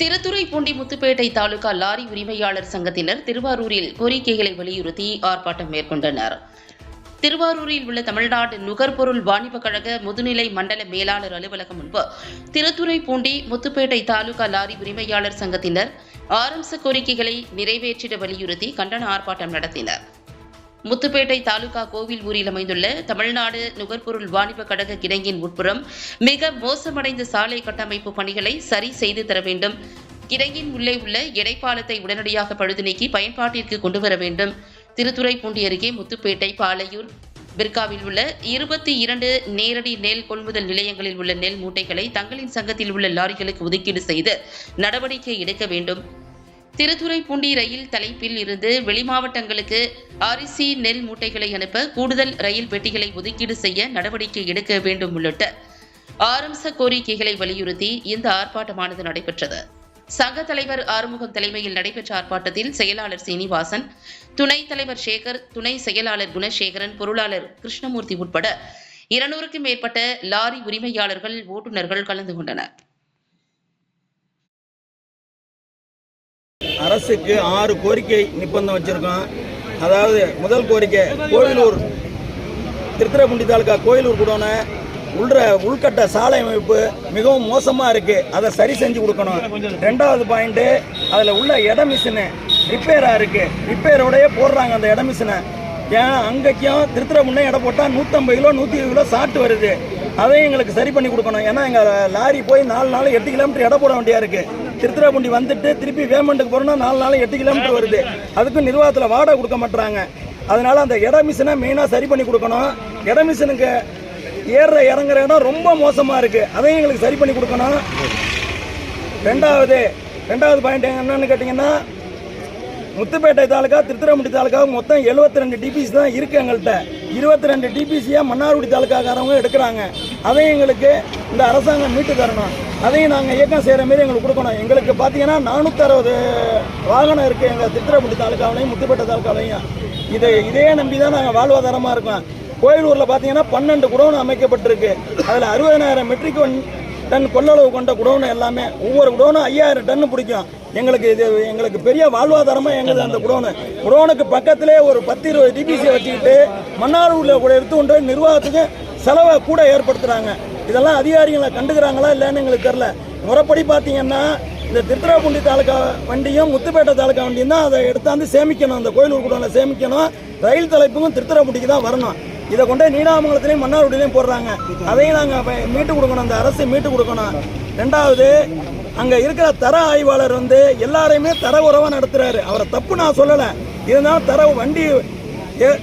Thiruthuraipoondi Muthupettai taluka lorry உரிமையாளர் சங்கத்தினர் திருவாரூரில் கோரிக்கைகளை வலியுறுத்தி ஆர்ப்பாட்டம் மேற்கொண்டனர். திருவாரூரில் உள்ள தமிழ்நாடு நுகர்பொருள் வாணிபக் கழக முதுநிலை மண்டல மேலாளர் அலுவலகம் முன்பு திருத்துறைப்பூண்டி முத்துப்பேட்டை தாலுகா லாரி உரிமையாளர் சங்கத்தினர் ஆரம்ச கோரிக்கைகளை நிறைவேற்றிட வலியுறுத்தி கண்டன ஆர்ப்பாட்டம் நடத்தினர். முத்துப்பேட்டை தாலுகா கோவில் ஊரில் அமைந்துள்ள தமிழ்நாடு நுகர்பொருள் வாணிப கழக கிடங்கின் உட்புறம் மிக மோசமடைந்த சாலை கட்டமைப்பு பணிகளை சரி செய்து தர வேண்டும். கிடங்கின் உள்ளே உள்ள இடைப்பாலத்தை உடனடியாக பழுது நீக்கி பயன்பாட்டிற்கு கொண்டு வர வேண்டும். திருத்துறைப்பூண்டி அருகே முத்துப்பேட்டை பாலையூர் பிர்காவில் உள்ள இருபத்தி இரண்டு நேரடி நெல் கொள்முதல் நிலையங்களில் உள்ள நெல் மூட்டைகளை தங்களின் சங்கத்தில் உள்ள லாரிகளுக்கு ஒதுக்கீடு செய்து நடவடிக்கை எடுக்க வேண்டும். திருத்துறைப்பூண்டி ரயில் தலைப்பில் இருந்து வெளிமாவட்டங்களுக்கு அரிசி நெல் மூட்டைகளை அனுப்ப கூடுதல் ரயில் பெட்டிகளை ஒதுக்கீடு செய்ய நடவடிக்கை எடுக்க வேண்டும் உள்ளிட்ட ஆரம்ச கோரிக்கைகளை வலியுறுத்தி இந்த ஆர்ப்பாட்டமானது நடைபெற்றது. சங்க தலைவர் ஆறுமுகம் தலைமையில் நடைபெற்ற ஆர்ப்பாட்டத்தில் செயலாளர் சீனிவாசன் துணைத் தலைவர் சேகர் துணை செயலாளர் குணசேகரன் பொருளாளர் கிருஷ்ணமூர்த்தி உட்பட இருநூறுக்கும் மேற்பட்ட லாரி உரிமையாளர்கள் ஓட்டுநர்கள் கலந்து கொண்டனர். அரசுக்கு ஆறு கோரிக்கை நிப்பந்தம் வச்சிருக்கோம். அதாவது முதல் கோரிக்கை கோயிலூர் திருத்துறைப்பூண்டி தாலுக்கா கோயிலூர் குடோன உள்ற உள்கட்ட சாலை அமைப்பு மிகவும் மோசமாக இருக்குது அதை சரி செஞ்சு கொடுக்கணும். ரெண்டாவது பாயிண்ட்டு அதில் உள்ள இட மிஷினு ரிப்பேராக இருக்குது ரிப்பேரோடையே போடுறாங்க அந்த இட மிஷினை. ஏன் அங்கேக்கும் திருத்துறைப்பூண்டி இடம் போட்டால் நூற்றம்பது கிலோ நூற்றி இருபது கிலோ சாட்டு வருது. அதையும் எங்களுக்கு சரி பண்ணி கொடுக்கணும். ஏன்னா எங்கள் லாரி போய் நாலு நாள் எட்டு கிலோமீட்டர் இடம் போட வேண்டியா இருக்குது திருத்துறைப்பூண்டி வந்துட்டு திருப்பி பேமெண்ட்டுக்கு போகிறோம்னா நாலு நாள் எட்டு கிலோமீட்டர் வருது. அதுக்கும் நிர்வாகத்தில் வாடகை கொடுக்க மாட்டுறாங்க அதனால் அந்த இட மிஷினை மெயினாக சரி பண்ணி கொடுக்கணும். இட மிஷினுக்கு ஏறுற இறங்குற இடம் ரொம்ப மோசமாக இருக்குது அதையும் எங்களுக்கு சரி பண்ணி கொடுக்கணும். ரெண்டாவது ரெண்டாவது பாயிண்ட் என்னன்னு கேட்டிங்கன்னா முத்துப்பேட்டை தாலுக்கா திருத்துறைமுடி தாலுக்கா மொத்தம் 72 ரெண்டு டிபிசி தான் இருக்குது எங்கள்கிட்ட இருபத்தி ரெண்டு டிபிசியாக மன்னார்குடி தாலுக்காக்காரவங்க எடுக்கிறாங்க. அதையும் எங்களுக்கு இந்த அரசாங்கம் மீட்டு தரணும். அதையும் நாங்கள் இயக்கம் செய்கிற மாரி எங்களுக்கு கொடுக்கணும். எங்களுக்கு பார்த்தீங்கன்னா நானூற்றறுபது வாகனம் இருக்குது எங்கள் திருத்திரப்பட்டி தாலுக்காவிலையும் முத்துப்பேட்டை தாலுக்காவிலையும் இதை இதே நம்பி தான் நாங்கள் வாழ்வாதாரமாக இருக்கோம். கோயிலூரில் பார்த்தீங்கன்னா பன்னெண்டு குடோன் அமைக்கப்பட்டிருக்கு. அதில் அறுபதனாயிரம் மெட்ரிக் டன் கொள்ளளவு கொண்ட குடோனு எல்லாமே ஒவ்வொரு குடோனும் ஐயாயிரம் டன்னு பிடிக்கும். எங்களுக்கு இது எங்களுக்கு பெரிய வாழ்வாதாரமாக எங்களுக்கு அந்த குடோனு. குடோனுக்கு பக்கத்திலே ஒரு பத்து இருபது டிபிசியை வச்சுக்கிட்டு மன்னார்குடியில் கூட எடுத்து கொண்டு நிர்வாகத்துக்கு செலவை கூட ஏற்படுத்துகிறாங்க இதெல்லாம் அதிகாரிகளை கண்டுக்கிறாங்களா இல்லைன்னு எங்களுக்கு தெரில முறைப்படி பார்த்தீங்கன்னா இந்த திருத்துறாப்பூண்டி தாலுக்கா வண்டியும் முத்துப்பேட்டை தாலுக்கா வண்டியும் தான் அதை எடுத்தாந்து சேமிக்கணும். அந்த கோயிலூர் குடோனில் சேமிக்கணும். ரயில் தலைப்புக்கும் திருத்துறாப்பூண்டிக்கு தான் வரணும். இதை கொண்டு நீடாமங்கலத்திலையும் மன்னார்குடியிலையும் போடுறாங்க. அதையும் நாங்கள் மீட்டு கொடுக்கணும். அந்த அரசு மீட்டு கொடுக்கணும். ரெண்டாவது அங்கே இருக்கிற தர ஆய்வாளர் வந்து எல்லாரையுமே தர உறவாக நடத்துகிறாரு அவரை தப்பு நான் சொல்லலை. இருந்தாலும் தர வண்டி ஏ-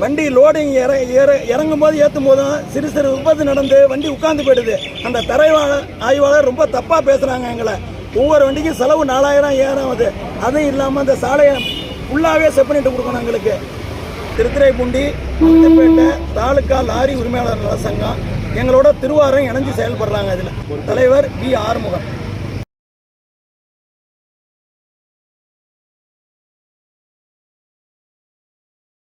வண்டி லோடிங் இற இற இறங்கும் போது ஏற்றும் போதும் சிறு சிறு விபத்து நடந்து வண்டி உட்காந்து போயிடுது. அந்த தரைவாளர் ஆய்வாளர் ரொம்ப தப்பாக பேசுகிறாங்க எங்களை. ஒவ்வொரு வண்டிக்கும் செலவு நாலாயிரம் ஏறாம் அது அதுவும் இல்லாமல் அந்த சாலையை ஃபுல்லாகவே செப் பண்ணிட்டு கொடுக்கணும் எங்களுக்கு. திருத்துறைப்பூண்டி முத்துப்பேட்டை தாலுக்கா லாரி உரிமையாளர் சங்கம் எங்களோட திருவாரம் இணைஞ்சு செயல்படுறாங்க இதில். தலைவர் வி. ஆறுமுகம்.